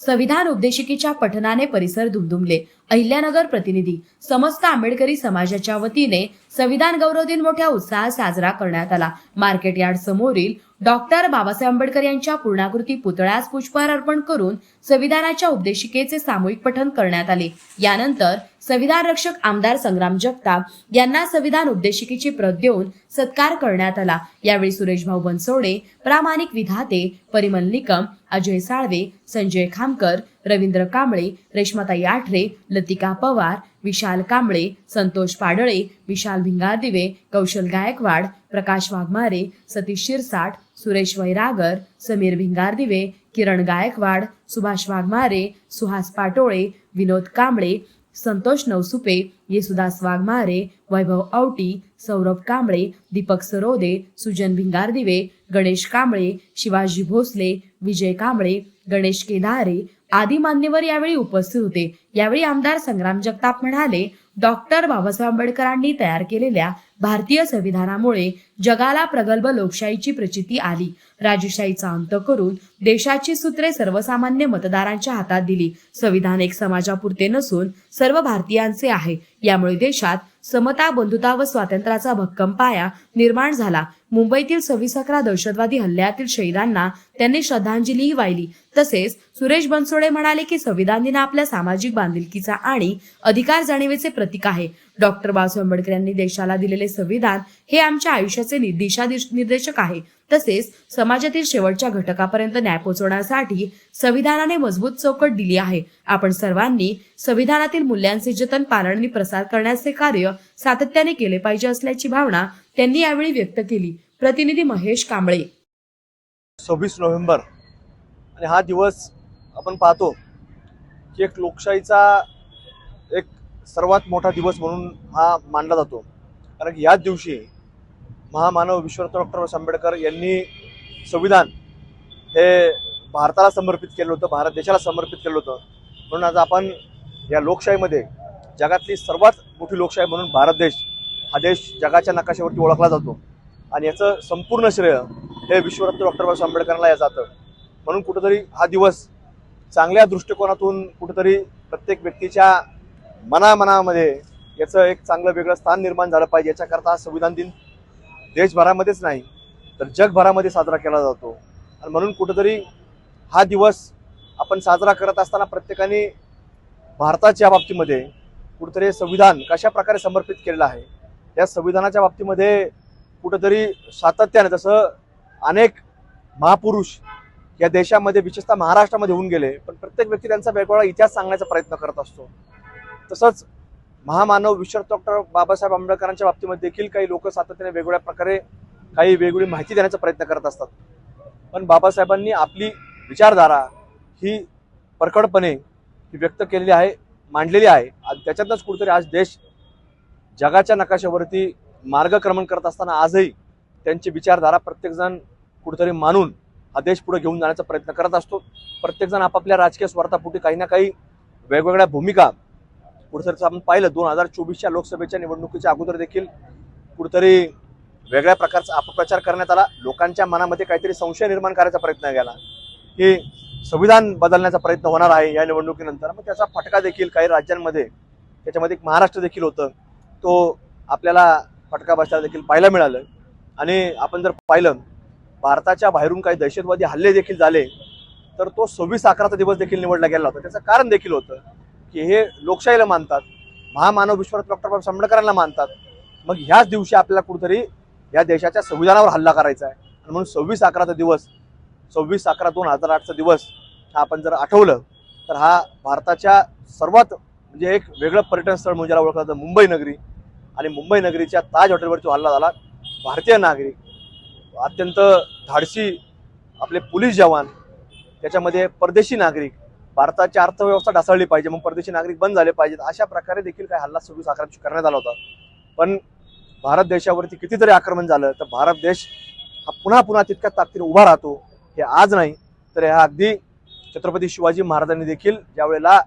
संविधान उद्देशिकेच्या पठनाने परिसर दुमदुमले. अहिल्यानगर प्रतिनिधी समस्त आंबेडकरी समाजाच्या वतीने संविधान गौरव दिन मोठ्या उत्साहात साजरा करण्यात आला. मार्केट यार्ड समोरील डॉक्टर बाबासाहेब आंबेडकर यांच्या पूर्णाकृती पुतळ्यास पुष्पहार अर्पण करून संविधानाच्या उपदेशिकेचे सामूहिक पठन करण्यात आले. यानंतर संविधान रक्षक आमदार संग्राम जगताप यांना संविधान उपदेशिकेची प्रत देऊन सत्कार करण्यात आला. यावेळी सुरेश भाऊ बनसोडे प्रामाणिक विधाते परिमल निकम अजय साळवे संजय खामकर रवींद्र कांबळे रेश्माताई आठरे लतिका पवार विशाल कांबळे संतोष पाडळे विशाल भिंगारदिवे कौशल गायकवाड प्रकाश वाघमारे सतीश शिरसाट सुरेश वैरागर समीर भिंगारदिवे किरण गायकवाड सुभाष वाघमारे सुहास पाटोळे विनोद कांबळे संतोष नवसुपे येसुदास वाघमारे वैभव औटी सौरभ कांबळे दीपक सरोदे सुजन भिंगारदिवे गणेश कांबळे शिवाजी भोसले विजय कांबळे गणेश केदारे आदी मान्यवर यावेळी उपस्थित होते यावेळी आमदार संग्राम जगताप म्हणाले डॉक्टर बाबासाहेब आंबेडकरांनी तयार केलेल्या भारतीय संविधानामुळे जगाला प्रगल्भ लोकशाहीची प्रचिती आली. राजशाहीचा अंत करून देशाची सूत्रे सर्वसामान्य मतदारांच्या हातात दिली. संविधान एक समाजापुरते नसून सर्व भारतीयांचे आहे. यामुळे देशात समता बंधुता व स्वातंत्र्याचा भक्कम पाया निर्माण झाला. मुंबईतील सव्वीस अकरा दहशतवादी हल्ल्यातील शहीदांना त्यांनी श्रद्धांजलीही वाहिली. तसेच सुरेश बनसोडे म्हणाले की संविधान दिन आपल्या सामाजिक बांधिलकीचा आणि अधिकार जाणीवेचे प्रतीक आहे. डॉक्टर बाबासाहेब आंबेडकर यांनी देशाला दिलेले संविधान हे आमच्या आयुष्याचे नि- दिशा निर्देशक आहे. तसेच समाजातील शेवटच्या घटकापर्यंत न्याय पोहोचवण्यासाठी संविधानाने मजबूत चौकट दिली आहे. आपण सर्वांनी संविधानातील मूल्यांचे जतन पालन आणि प्रसार करण्याचे कार्य सातत्याने केले पाहिजे असल्याची भावना त्यांनी यावेळी व्यक्त केली. प्रतिनिधी महेश कांबळे. सव्वीस नोव्हेंबर आणि हा दिवस आपण पाहतो की एक लोकशाहीचा एक सर्वात मोठा दिवस म्हणून हा मानला जातो. कारण की याच दिवशी महामानव विश्वरत्न डॉक्टर बाबासाहेब आंबेडकर यांनी संविधान हे भारताला समर्पित केलं होतं भारत देशाला समर्पित केलं होतं. म्हणून आज आपण या लोकशाहीमध्ये जगातली सर्वात मोठी लोकशाही म्हणून भारत देश हा देश जगाच्या नकाशावरती ओळखला जातो. आणि याचं संपूर्ण श्रेय हे विश्वरत्न डॉक्टर बाबासाहेब आंबेडकरांना या जातं. म्हणून कुठंतरी हा दिवस चांगल्या दृष्टिकोनातून कुठंतरी प्रत्येक व्यक्तीच्या मनामनामध्ये याचं एक चांगलं वेगळं स्थान निर्माण झालं पाहिजे याच्याकरता हा संविधान दिन देशभरामध्येच नाही तर जगभरामध्ये साजरा केला जातो. आणि म्हणून कुठंतरी हा दिवस आपण साजरा करत असताना प्रत्येकाने भारताच्या बाबतीमध्ये कुठंतरी संविधान कशा प्रकारे समर्पित केलेलं आहे या संविधानाच्या बाबतीमध्ये कुठंतरी सातत्याने जसं अनेक महापुरुष या देशामध्ये विशेषतः महाराष्ट्रामध्ये होऊन गेले पण प्रत्येक व्यक्ती त्यांचा वेगवेगळा इतिहास सांगण्याचा प्रयत्न करत असतो. तसंच महामानव विश्व डॉक्टर बाबासाहेब आंबेडकरांच्या बाबतीमध्ये देखील काही लोक सातत्याने वेगवेगळ्या प्रकारे काही वेगवेगळी माहिती देण्याचा प्रयत्न करत असतात. पण बाबासाहेबांनी आपली विचारधारा ही परखडपणे ही व्यक्त केलेली आहे मांडलेली आहे. आणि त्याच्यातच कुठेतरी आज देश जगाच्या नकाशावरती मार्गक्रमण करत असताना आजही त्यांची विचारधारा प्रत्येकजण कुठेतरी मानून हा देश पुढे घेऊन जाण्याचा प्रयत्न करत असतो. प्रत्येकजण आपापल्या राजकीय स्वार्थापोटी काही ना काही वेगवेगळ्या भूमिका कुठेतरी आपण पाहिलं दोन हजार चोवीसच्या लोकसभेच्या निवडणुकीच्या अगोदर देखील कुठेतरी वेगळ्या प्रकारचा अपप्रचार करण्यात आला. लोकांच्या मनामध्ये काहीतरी संशय निर्माण करायचा प्रयत्न केला. की संविधान बदलण्याचा प्रयत्न होणार आहे या निवडणुकीनंतर. मग त्याचा फटका देखील काही राज्यांमध्ये त्याच्यामध्ये एक महाराष्ट्र देखील होतं. तो आपल्याला फटका बसल्याला देखील पाहायला मिळालं. आणि आपण जर पाहिलं भारताच्या बाहेरून काही दहशतवादी हल्ले देखील झाले तर तो सव्वीस अकराचा दिवस देखील निवडला गेला होता. त्याचं कारण देखील होतं. की हे लोकशाहीला मानतात महामानव विश्वरत्न डॉक्टर बाबासाहेब आंबेडकरांना मानतात. मग ह्याच दिवशी आपल्याला कुठेतरी या देशाच्या संविधानावर हल्ला करायचा आहे. आणि म्हणून सव्वीस अकराचा दिवस सव्वीस अकरा दोन हजार आठचा दिवस हा आपण जर आठवलं तर हा भारताच्या सर्वात म्हणजे एक वेगळं पर्यटन स्थळ म्हणजे ज्याला ओळखलं जातं मुंबई नगरी. आणि मुंबई नगरीच्या ताज हॉटेलवरती जो हल्ला झाला. भारतीय नागरिक अत्यंत धाडसी आपले पोलीस जवान त्याच्यामध्ये परदेशी नागरिक भारताची अर्थव्यवस्था ढासळली पाहिजे मग परदेशी नागरिक बंद झाले पाहिजेत. अशा प्रकारे देखील काही हल्ला सुरू अकरा करण्यात आला होता. पण भारत देशावरती कितीतरी आक्रमण झालं तर भारत देश हा पुन्हा पुन्हा तितक्या ताकदीने उभा राहतो हे आज नाही. तर ह्या अगदी छत्रपती शिवाजी महाराजांनी देखील ज्यावेळेला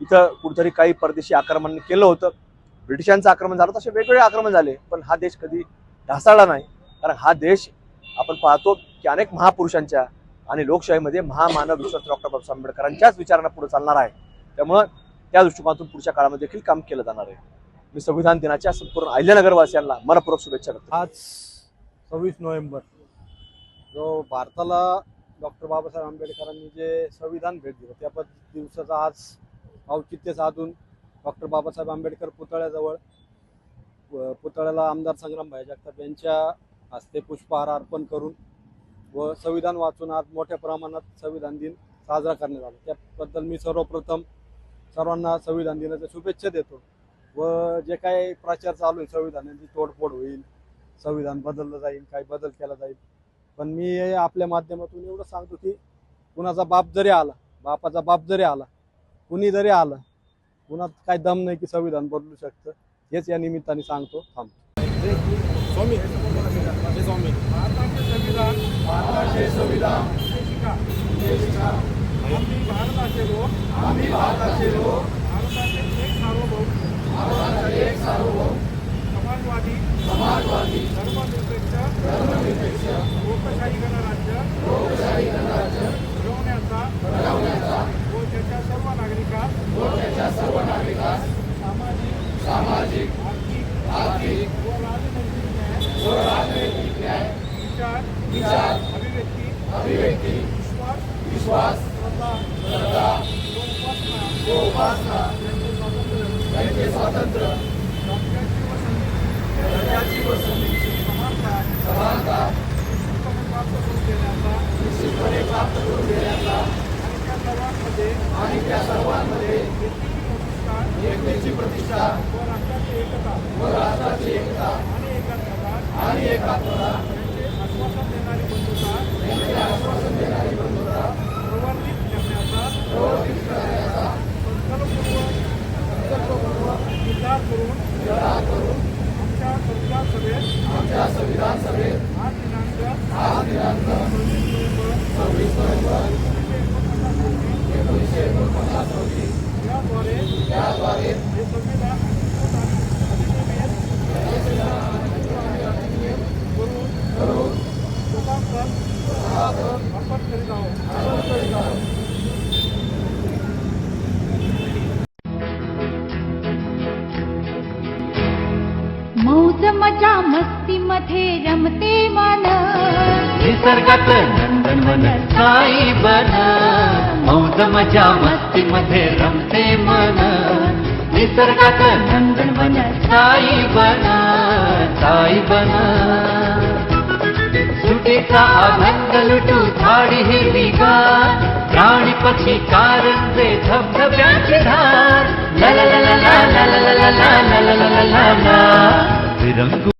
इथं कुठेतरी काही परदेशी आक्रमण केलं होतं ब्रिटिशांचं आक्रमण झालं तसे वेगवेगळे आक्रमण झाले. पण हा देश कधी ढासाळला नाही. कारण हा देश आपण पाहतो की अनेक महापुरुषांच्या आणि लोकशाहीमध्ये महामानव विश्वास डॉक्टर बाबासाहेब आंबेडकरांच्याच विचारांना पुढे चालणार आहे. त्यामुळं त्या दृष्टिकोनातून पुढच्या काळामध्ये देखील काम केलं जाणार आहे. मी संविधान दिनाच्या संपूर्ण अहिल्यानगरवासियांना मनपूर्वक शुभेच्छा करतो आज सव्वीस नोव्हेंबर जो भारताला डॉक्टर बाबासाहेब आंबेडकरांनी जे संविधान भेट दिलं त्या पद दिवसाचा आज औचित्य साधून डॉक्टर बाबासाहेब आंबेडकर पुतळ्याजवळ पुतळ्याला आमदार संग्रामभाई जगताप यांच्या हस्ते पुष्पहार अर्पण करून व संविधान वाचून आज मोठ्या प्रमाणात संविधान दिन साजरा करण्यात आला. त्याबद्दल मी सर्वप्रथम सर्वांना संविधान दिनाच्या शुभेच्छा देतो व जे काही प्रचार चालू आहे संविधानाची तोडफोड होईल संविधान बदललं जाईल काही बदल केला जाईल. पण मी आपल्या माध्यमातून एवढं सांगतो की कुणाचा बाप जरी आला बापाचा बाप जरी आला कुणी जरी आलं कुणात काय दम नाही की संविधान बदलू शकतं हेच या निमित्ताने सांगतो. थांबतो स्वामी हे स्वामी. भारताचे संविधान भारताचे संविधान. आम्ही भारताचे लोक. आम्ही भारताचे लोक. भारताचे एक सार्वभौम. भारताचे एक सार्वभौम. समाजवादी. समाजवादी. धर्मनिरपेक्ष. धर्मनिरपेक्ष. लोकशाही गणराज्य. विचार अभिव्यक्ती विश्वास उपासना त्यांचे स्वातंत्र्य राज्याची व संधीची समानता निश्चितपणे प्राप्त करून देण्याचा आणि त्या सर्वांमध्ये व्यक्तीची प्रतिष्ठा व राष्ट्राची एकता आणि एकात्मता निर्धार करून निर्धार करून आमच्या संविधान सभेत आमच्या संविधान सभेत आज दिनांक आज दिनांक सव्वीस नोव्हेंबर एकोणीसशे एकोणपन्नास रोजी. याद्वारे याद्वारे हे संविधान करून करून लोकांपर्यंत अर्पण करीत आहोत रमते मन निसर्गात नंदनवन साई बन मौज मजा मस्ती मध्ये रमते मन निसर्गात नंदनवन साई बन साई बन सुटीचा आनंद लुटू झाडी हिरवीगार प्राणी पक्षी कारंजे धबधब्याची धार ला ला ला ला ला ला ला ला ला ला ला ला ला ला ला